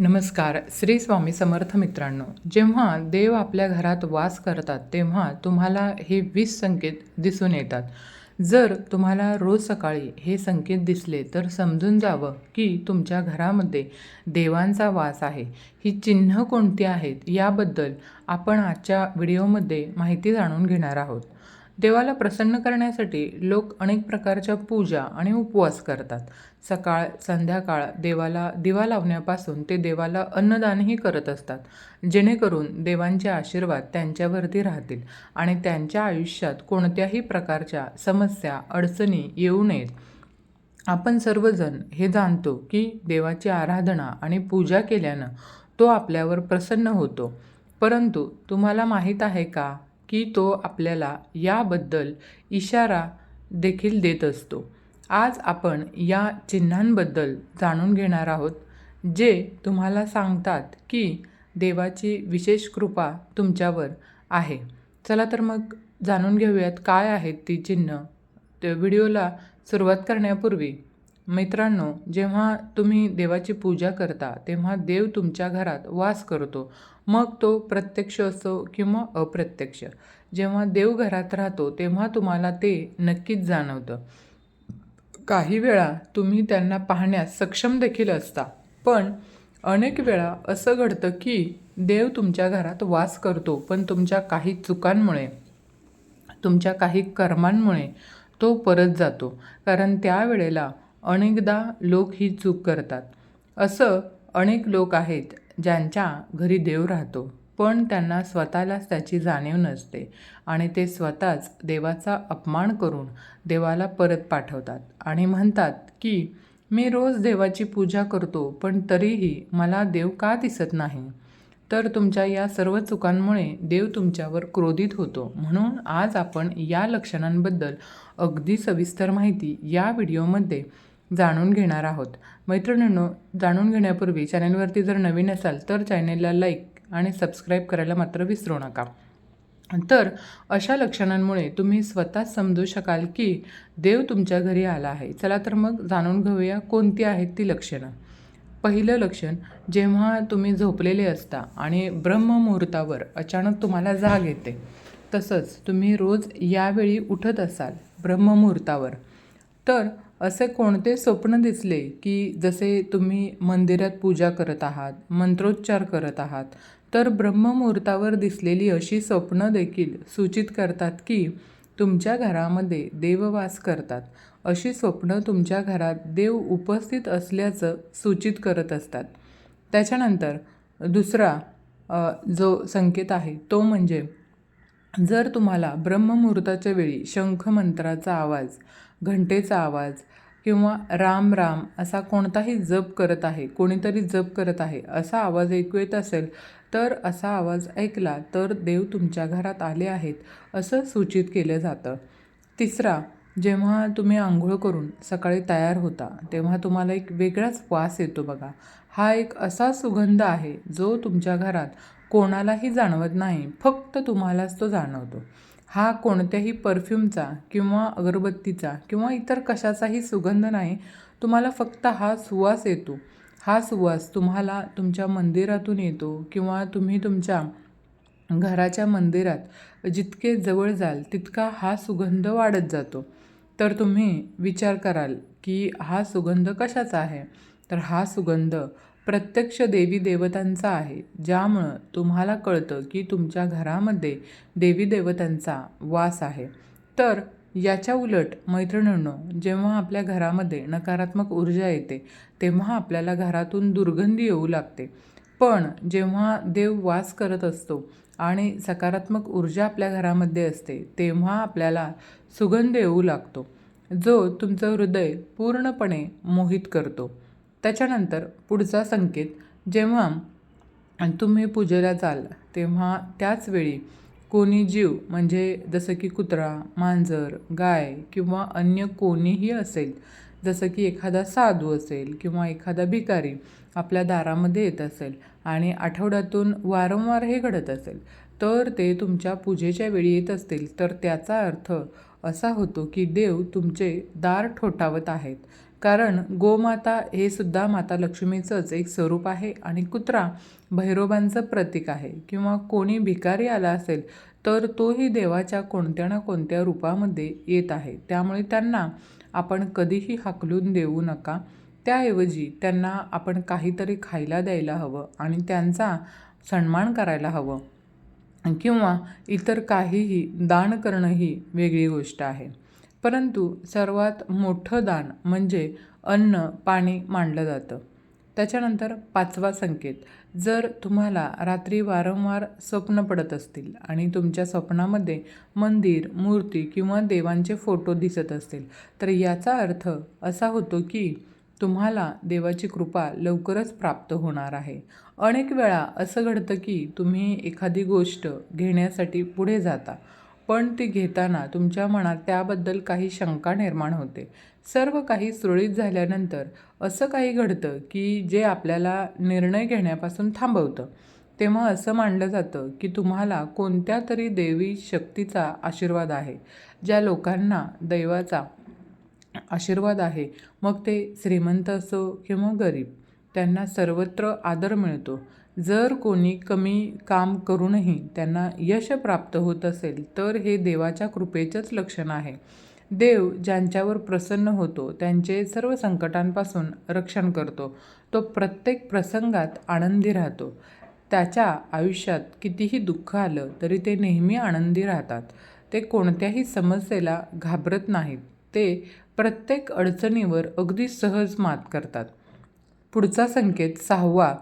नमस्कार श्री स्वामी समर्थ मित्रांनो. जेव्हा देव आपल्या घरात वास करतात तेव्हा तुम्हाला हे वीस संकेत दिसून येतात. जर तुम्हाला रोज सकाळी हे संकेत दिसले तर समजून जावं की तुमच्या घरामध्ये देवांचा वास आहे. ही चिन्ह कोणती आहेत याबद्दल आपण आजच्या व्हिडिओमध्ये माहिती जाणून घेणार आहोत. देवाला प्रसन्न करण्यासाठी लोक अनेक प्रकारच्या पूजा आणि उपवास करतात. सकाळ संध्याकाळ देवाला दिवा लावण्यापासून ते देवाला अन्नदानही करत असतात. जेणेकरून देवांचे आशीर्वाद त्यांच्यावरती राहतील आणि त्यांच्या आयुष्यात कोणत्याही प्रकारच्या समस्या अडचणी येऊ नयेत. आपण सर्वजण हे जाणतो की देवाची आराधना आणि पूजा केल्यानं तो आपल्यावर प्रसन्न होतो. परंतु तुम्हाला माहीत आहे का की तो आपल्याला याबद्दल इशारा देखील देत असतो? आज आपण या चिन्हांबद्दल जाणून घेणार आहोत जे तुम्हाला सांगतात की देवाची विशेष कृपा तुमच्यावर आहे. चला तर मग जाणून घेऊयात काय आहेत ती चिन्ह. ते व्हिडिओला सुरुवात करण्यापूर्वी मित्रांनो जेव्हा तुम्ही देवाची पूजा करता तेव्हा देव तुमच्या घरात वास करतो. मग तो प्रत्यक्ष असो किंवा अप्रत्यक्ष. जेव्हा देव घरात राहतो तेव्हा तुम्हाला ते नक्कीच जाणवतं. काही वेळा तुम्ही त्यांना पाहण्यास सक्षम देखील असता. पण अनेक वेळा असं घडतं की देव तुमच्या घरात वास करतो पण तुमच्या काही चुकांमुळे तुमच्या काही कर्मांमुळे तो परत जातो. कारण त्यावेळेला अनेकदा लोक ही चूक करतात. असं अनेक लोक आहेत ज्यांच्या घरी देव राहतो. पण त्यांना स्वतःलाच त्याची जाणीव नसते आणि ते स्वतःच देवाचा अपमान करून देवाला परत पाठवतात आणि म्हणतात की मी रोज देवाची पूजा करतो पण तरीही मला देव का दिसत नाही? तर तुमच्या या सर्व चुकांमुळे देव तुमच्यावर क्रोधित होतो म्हणून आज आपण या लक्षणांबद्दल अगदी सविस्तर माहिती या व्हिडिओमध्ये जाणून घेणार आहोत. मैत्रिणींनो जाणून घेण्यापूर्वी चॅनलवरती जर नवीन असाल तर चॅनेलला लाईक आणि सबस्क्राईब करायला मात्र विसरू नका. तर अशा लक्षणांमुळे तुम्ही स्वतःच समजू शकाल की देव तुमच्या घरी आला आहे. चला तर मग जाणून घेऊया कोणती आहेत ती लक्षणं. पहिलं लक्षण जेव्हा तुम्ही झोपलेले असता आणि ब्रह्ममुहूर्तावर अचानक तुम्हाला जाग येते तसंच तुम्ही रोज यावेळी उठत असाल ब्रह्ममुहूर्तावर. तर असे कोणते स्वप्न दिसले की जसे तुम्ही मंदिरात पूजा करत आहात मंत्रोच्चार करत आहात तर ब्रह्ममुहूर्तावर दिसलेली अशी स्वप्न देखील सूचित करतात की तुमच्या घरामध्ये देववास करतात. अशी स्वप्न तुमच्या घरात देव उपस्थित असल्याचं सूचित करत असतात. त्याच्यानंतर दुसरा जो संकेत आहे तो म्हणजे जर तुम्हाला ब्रह्ममुहूर्ताच्या वेळी शंखमंत्राचा आवाज घंटेचा आवाज किंवा राम राम असा कोणताही जप करत आहे कोणीतरी जप करत आहे असा आवाज ऐकू येत असेल तर असा आवाज ऐकला तर देव तुमच्या घरात आले आहेत असं सूचित केलं जातं. तिसरा जेव्हा तुम्ही आंघोळ करून सकाळी तयार होता तेव्हा तुम्हाला एक वेगळाच वास येतो बघा. हा एक असा सुगंध आहे जो तुमच्या घरात कोणालाही जाणवत नाही फक्त तुम्हालाच तो जाणवतो. हा कोणत्याही परफ्यूमचा किंवा अगरबत्तीचा किंवा इतर कशाचाही सुगंध नाही तुम्हाला फक्त हा सुवास येतो. हा सुवास तुम्हाला तुमच्या मंदिरातून येतो किंवा तुम्ही तुमच्या घराच्या मंदिरात जितके जवळ जाल तितका हा सुगंध वाढत जातो. तर तुम्ही विचार कराल की हा सुगंध कशाचा आहे? तर हा सुगंध प्रत्यक्ष देवी देवतांचा आहे ज्यामुळं तुम्हाला कळतं की तुमच्या घरामध्ये देवी देवतांचा वास आहे. तर याच्या उलट मैत्रिणींनो जेव्हा आपल्या घरामध्ये नकारात्मक ऊर्जा येते तेव्हा आपल्याला घरातून दुर्गंधी येऊ लागते. पण जेव्हा देव वास करत असतो आणि सकारात्मक ऊर्जा आपल्या घरामध्ये असते तेव्हा आपल्याला सुगंध येऊ लागतो. जो तुमचं हृदय पूर्णपणे मोहित करतो. त्याच्यानंतर पुढचा संकेत जेव्हा तुम्ही पूजेला जाल तेव्हा त्याच वेळी कोणी जीव म्हणजे जसं की कुत्रा मांजर गाय किंवा अन्य कोणीही असेल जसं की एखादा साधू असेल किंवा एखादा भिकारी आपल्या दारामध्ये येत असेल आणि आठवड्यातून वारंवार हे घडत असेल तर ते तुमच्या पूजेच्या वेळी येत असतील. तर त्याचा अर्थ असा होतो की देव तुमचे दार ठोठावत आहेत. कारण गोमाता हे सुद्धा माता लक्ष्मीचंच एक स्वरूप आहे आणि कुत्रा भैरोबांचं प्रतीक आहे. किंवा कोणी भिकारी आला असेल तर तोही देवाच्या कोणत्या ना कोणत्या रूपामध्ये येत आहे. त्यामुळे त्यांना आपण कधीही हाकलून देऊ नका. त्याऐवजी त्यांना आपण काहीतरी खायला द्यायला हवं आणि त्यांचा सन्मान करायला हवं. किंवा इतर काहीही दान करणं ही वेगळी गोष्ट आहे. परंतु सर्वात मोठं दान म्हणजे अन्न पाणी मानलं जातं. त्याच्यानंतर पाचवा संकेत. जर तुम्हाला रात्री वारंवार स्वप्न पडत असतील आणि तुमच्या स्वप्नामध्ये मंदिर मूर्ती किंवा देवांचे फोटो दिसत असतील तर याचा अर्थ असा होतो की तुम्हाला देवाची कृपा लवकरच प्राप्त होणार आहे. अनेक वेळा असं घडतं की तुम्ही एखादी गोष्ट घेण्यासाठी पुढे जाता. पण ती घेताना तुमच्या मनात त्याबद्दल काही शंका निर्माण होते. सर्व काही सुरळीत झाल्यानंतर असं काही घडतं की जे आपल्याला निर्णय घेण्यापासून थांबवतं. तेव्हा असं मानलं जातं की तुम्हाला कोणत्या तरी देवी शक्तीचा आशीर्वाद आहे ज्या लोकांना दैवाचा आशीर्वाद आहे. मग ते श्रीमंत असो किंवा गरीब त्यांना सर्वत्र आदर मिळतो. जर कोणी कमी काम करूनही त्यांना यश प्राप्त होत असेल तर हे देवाच्या कृपेचंच लक्षण आहे. देव ज्यांच्यावर प्रसन्न होतो त्यांचे सर्व संकटांपासून रक्षण करतो. तो प्रत्येक प्रसंगात आनंदी राहतो. त्याच्या आयुष्यात कितीही दुःख आलं तरी ते नेहमी आनंदी राहतात. ते कोणत्याही समस्येला घाबरत नाहीत. ते प्रत्येक अडचणीवर अगदी सहज मात करतात. पुढचा संकेत सहावा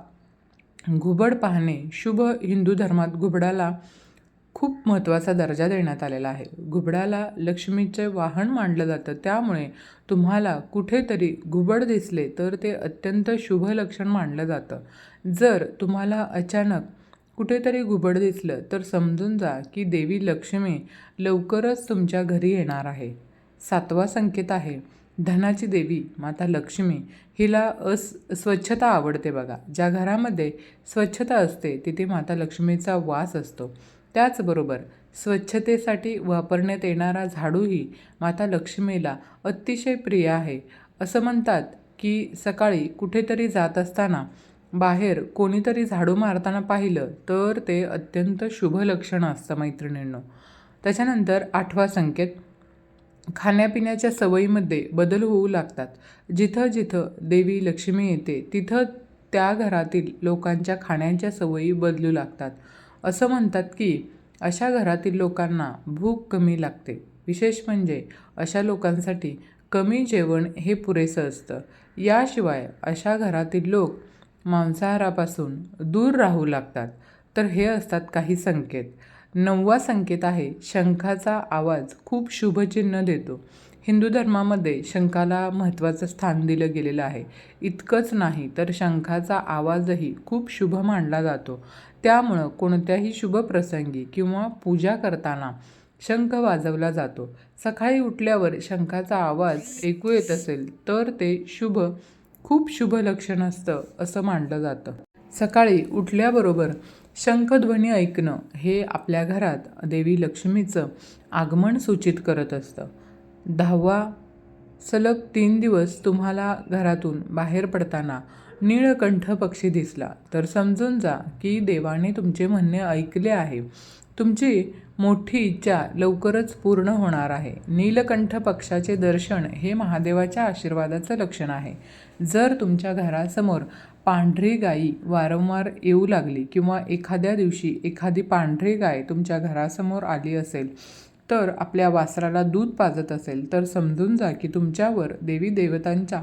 घुबड पाहणे शुभ हिंदू धर्मात घुबडाला खूप महत्त्वाचा दर्जा देण्यात आलेला आहे. घुबडाला लक्ष्मीचे वाहन मानलं जातं. त्यामुळे तुम्हाला कुठेतरी घुबड दिसले तर ते अत्यंत शुभ लक्षण मानलं जातं. जर तुम्हाला अचानक कुठेतरी घुबड दिसलं तर समजून जा की देवी लक्ष्मी लवकरच तुमच्या घरी येणार आहे. सातवा संकेत आहे. धनाची देवी माता लक्ष्मी हिला अस स्वच्छता आवडते बघा. ज्या घरामध्ये स्वच्छता असते तिथे माता लक्ष्मीचा वास असतो. त्याचबरोबर स्वच्छतेसाठी वापरण्यात येणारा झाडूही माता लक्ष्मीला अतिशय प्रिय आहे. असं म्हणतात की सकाळी कुठेतरी जात असताना बाहेर कोणीतरी झाडू मारताना पाहिलं तर ते अत्यंत शुभ लक्षण असतं मैत्रिणींनो. त्याच्यानंतर आठवा संकेत. खाण्यापिण्याच्या सवयीमध्ये बदल होऊ लागतात. जिथं जिथं देवी लक्ष्मी येते तिथं त्या घरातील लोकांच्या खाण्याच्या सवयी बदलू लागतात. असं म्हणतात की अशा घरातील लोकांना भूक कमी लागते. विशेष म्हणजे अशा लोकांसाठी कमी जेवण हे पुरेसं असतं. याशिवाय अशा घरातील लोक मांसाहारापासून दूर राहू लागतात. तर हे असतात काही संकेत. नववा संकेत आहे शंखाचा आवाज खूप शुभचिन्ह देतो. हिंदू धर्मामध्ये शंखाला महत्त्वाचं स्थान दिलं गेलेलं आहे. इतकंच नाही तर शंखाचा आवाजही खूप शुभ मानला जातो. त्यामुळं कोणत्याही शुभ प्रसंगी किंवा पूजा करताना शंख वाजवला जातो. सकाळी उठल्यावर शंखाचा आवाज ऐकू येत असेल तर ते शुभ खूप शुभ लक्षण असतं असं मानलं जातं. सकाळी उठल्याबरोबर शंखध्वनी ऐकणं हे आपल्या घरात देवी लक्ष्मीचं आगमन सूचित करत असतं. दहावा सलग तीन दिवस तुम्हाला घरातून बाहेर पडताना नीळकंठ पक्षी दिसला. तर समजून जा की देवाने तुमचे म्हणणे ऐकले आहे. तुमची मोठी इच्छा लवकरच पूर्ण होणार आहे. नीलकंठ पक्षाचे दर्शन हे महादेवाच्या आशीर्वादाचं लक्षण आहे. जर तुमच्या घरासमोर पांढरी गायी वारंवार येऊ लागली किंवा एखाद्या दिवशी एखादी पांढरी गाय तुमच्या घरासमोर आली असेल तर आपल्या वासराला दूध पाजत असेल तर समजून जा की तुमच्यावर देवी देवतांच्या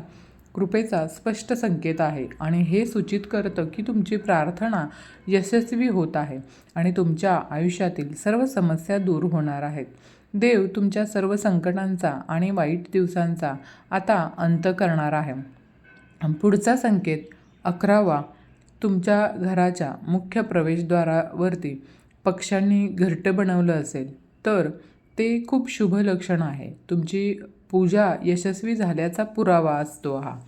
कृपेचा स्पष्ट संकेत आहे आणि हे सूचित करतं की तुमची प्रार्थना यशस्वी होत आहे आणि तुमच्या आयुष्यातील सर्व समस्या दूर होणार आहेत. देव तुमच्या सर्व संकटांचा आणि वाईट दिवसांचा आता अंत करणार आहे. पुढचा संकेत अकरावा तुमच्या घराच्या मुख्य प्रवेशद्वारावरती पक्ष्यांनी घरटं बनवलं असेल तर ते खूप शुभ लक्षण आहे. तुमची पूजा यशस्वी झाल्याचा पुरावा असतो हा.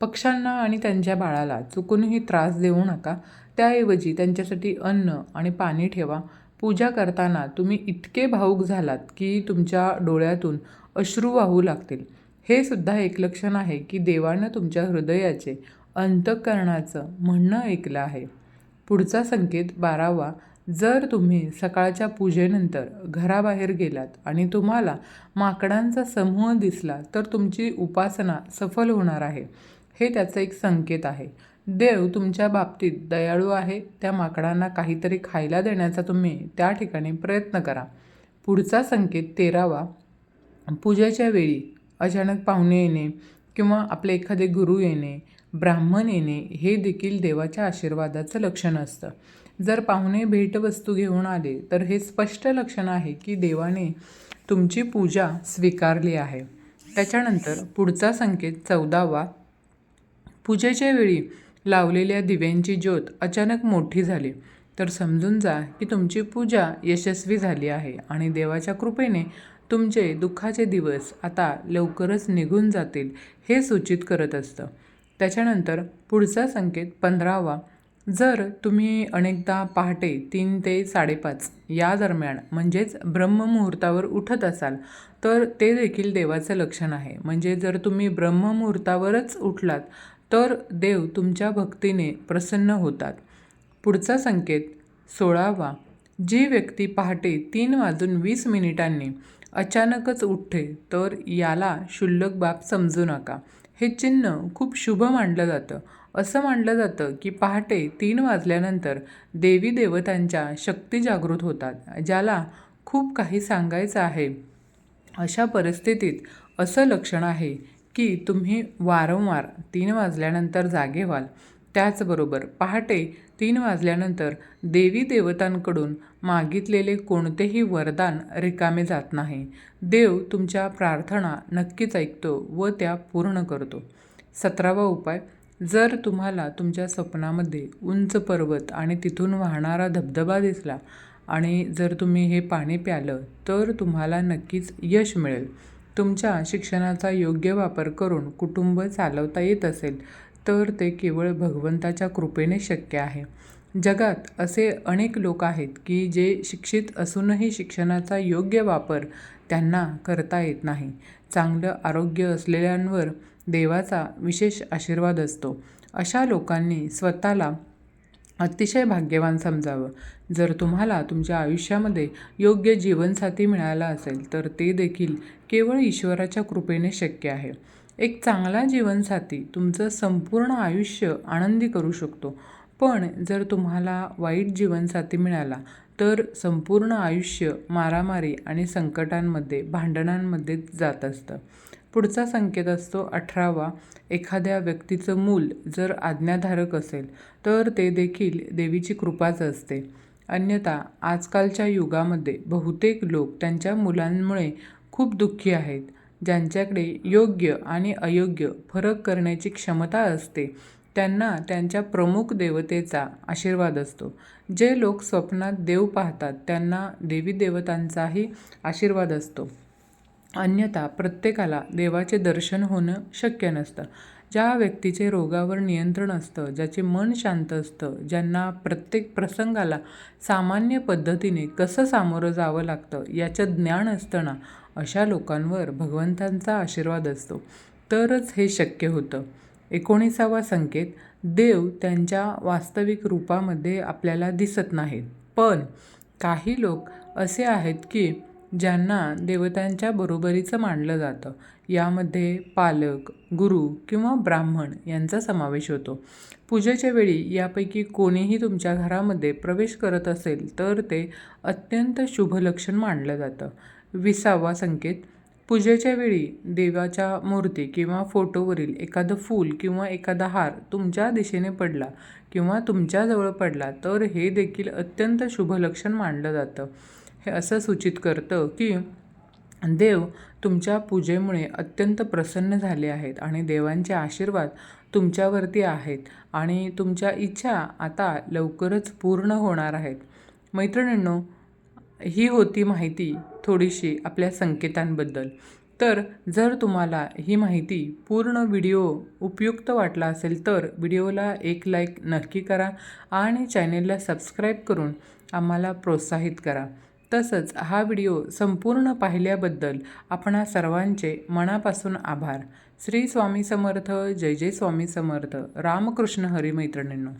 पक्ष्यांना आणि त्यांच्या बाळाला चुकूनही त्रास देऊ नका. त्याऐवजी त्यांच्यासाठी अन्न आणि पाणी ठेवा. पूजा करताना तुम्ही इतके भाऊक झालात की तुमच्या डोळ्यातून अश्रू वाहू लागतील. हे सुद्धा एक लक्षण आहे की देवानं तुमच्या हृदयाचे अंतःकरणाचं म्हणणं ऐकलं आहे. पुढचा संकेत बारावा. जर तुम्ही सकाळच्या पूजेनंतर घराबाहेर गेलात आणि तुम्हाला माकडांचा समूह दिसला तर तुमची उपासना सफल होणार आहे. हे त्याचं एक संकेत आहे. देव तुमच्या बाबतीत दयाळू आहे. त्या माकडांना काहीतरी खायला देण्याचा तुम्ही त्या ठिकाणी प्रयत्न करा. पुढचा संकेत तेरावा पूजेच्या वेळी अचानक पाहुणे येणे किंवा आपले एखादे गुरु येणे ब्राह्मण येणे हे देखील देवाच्या आशीर्वादाचं लक्षण असतं. जर पाहुणे भेटवस्तू घेऊन आले तर हे स्पष्ट लक्षण आहे की देवाने तुमची पूजा स्वीकारली आहे. त्याच्यानंतर पुढचा संकेत चौदावा. पूजेच्या वेळी लावलेल्या दिव्यांची ज्योत अचानक मोठी झाली. तर समजून जा की तुमची पूजा यशस्वी झाली आहे आणि देवाच्या कृपेने तुमचे दुःखाचे दिवस आता लवकरच निघून जातील हे सूचित करत असतं. त्याच्यानंतर पुढचा संकेत पंधरावा. जर तुम्ही अनेकदा पहाटे तीन ते साडेपाच या दरम्यान म्हणजेच ब्रह्ममुहूर्तावर उठत असाल तर ते देखील देवाचं लक्षण आहे. म्हणजे जर तुम्ही ब्रह्ममुहूर्तावरच उठलात तर देव तुमच्या भक्तीने प्रसन्न होतात. पुढचा संकेत सोळावा. जी व्यक्ती पहाटे तीन वाजून वीस मिनिटांनी अचानकच उठते तर याला क्षुल्लक बाब समजू नका. हे चिन्ह खूप शुभ मानलं जातं. असं मानलं जातं की पहाटे तीन वाजल्यानंतर देवी देवतांच्या शक्ती जागृत होतात ज्याला खूप काही सांगायचं आहे. अशा परिस्थितीत असं लक्षण आहे की तुम्ही वारंवार तीन वाजल्यानंतर जागे व्हाल. त्याचबरोबर पहाटे तीन वाजल्यानंतर देवी देवतांकडून मागितलेले कोणतेही वरदान रिकामे जात नाही. देव तुमच्या प्रार्थना नक्कीच ऐकतो व त्या पूर्ण करतो. सतरावा उपाय जर तुम्हाला तुमच्या स्वप्नामध्ये उंच पर्वत आणि तिथून वाहणारा धबधबा दिसला आणि जर तुम्ही हे पाणी प्यालं तर तुम्हाला नक्कीच यश मिळेल. तुमच्या शिक्षणाचा योग्य वापर करून कुटुंब चालवता येत असेल तर ते केवळ भगवंताच्या कृपेने शक्य आहे. जगात असे अनेक लोक आहेत की जे शिक्षित असूनही शिक्षणाचा योग्य वापर त्यांना करता येत नाही. चांगलं आरोग्य असलेल्यांवर देवाचा विशेष आशीर्वाद असतो. अशा लोकांनी स्वतःला अतिशय भाग्यवान समजावं. जर तुम्हाला तुमच्या आयुष्यामध्ये योग्य जीवनसाथी मिळाला असेल तर ते देखील केवळ ईश्वराच्या कृपेने शक्य आहे. एक चांगला जीवनसाथी तुमचं संपूर्ण आयुष्य आनंदी करू शकतो. पण जर तुम्हाला वाईट जीवनसाथी मिळाला तर संपूर्ण आयुष्य मारामारी आणि संकटांमध्ये भांडणांमध्येच जात असतं. पुढचा संकेत असतो अठरावा. एखाद्या व्यक्तीचं मूल जर आज्ञाधारक असेल तर ते देखील देवीची कृपाच असते. अन्यथा आजकालच्या युगामध्ये बहुतेक लोक त्यांच्या मुलांमुळे खूप दुःखी आहेत ज्यांच्याकडे योग्य आणि अयोग्य फरक करण्याची क्षमता असते. त्यांना त्यांच्या प्रमुख देवतेचा आशीर्वाद असतो. जे लोक स्वप्नात देव पाहतात त्यांना देवी देवतांचाही आशीर्वाद असतो. अन्यथा प्रत्येकाला देवाचे दर्शन होणं शक्य नसतं. ज्या व्यक्तीचे रोगावर नियंत्रण असतं ज्याचे मन शांत असतं ज्यांना प्रत्येक प्रसंगाला सामान्य पद्धतीने कसं सामोरं जावं लागतं याचं ज्ञान असताना अशा लोकांवर भगवंतांचा आशीर्वाद असतो. तरच हे शक्य होतं. एकोणीसावा संकेत देव त्यांच्या वास्तविक रूपामध्ये आपल्याला दिसत नाहीत. पण काही लोक असे आहेत की ज्यांना देवतांच्या बरोबरीचं मानलं जातं. यामध्ये पालक गुरु किंवा ब्राह्मण यांचा समावेश होतो. पूजेच्या वेळी यापैकी कोणीही तुमच्या घरामध्ये प्रवेश करत असेल तर ते अत्यंत शुभ लक्षण मानलं जातं. विसावा संकेत. पूजेच्या वेळी देवाच्या मूर्ती किंवा फोटोवरील एखादं फूल किंवा एखादा हार तुमच्या दिशेने पडला किंवा तुमच्याजवळ पडला तर हे देखील अत्यंत शुभ लक्षण मानलं जातं. हे असं सूचित करतं की देव तुमच्या पूजेमुळे अत्यंत प्रसन्न झाले आहेत आणि देवांचे आशीर्वाद तुमच्यावरती आहेत आणि तुमच्या इच्छा आता लवकरच पूर्ण होणार आहेत. मैत्रिणींनो ही होती माहिती थोडीशी आपल्या संकेतांबद्दल. तर जर तुम्हाला ही माहिती पूर्ण व्हिडिओ उपयुक्त वाटला असेल तर व्हिडिओला एक लाईक नक्की करा आणि चॅनेलला सबस्क्राईब करून आम्हाला प्रोत्साहित करा. तसंच हा व्हिडिओ संपूर्ण पाहिल्याबद्दल आपणा सर्वांचे मनापासून आभार. श्री स्वामी समर्थ. जय जय स्वामी समर्थ. रामकृष्ण हरिमैत्रिणींनो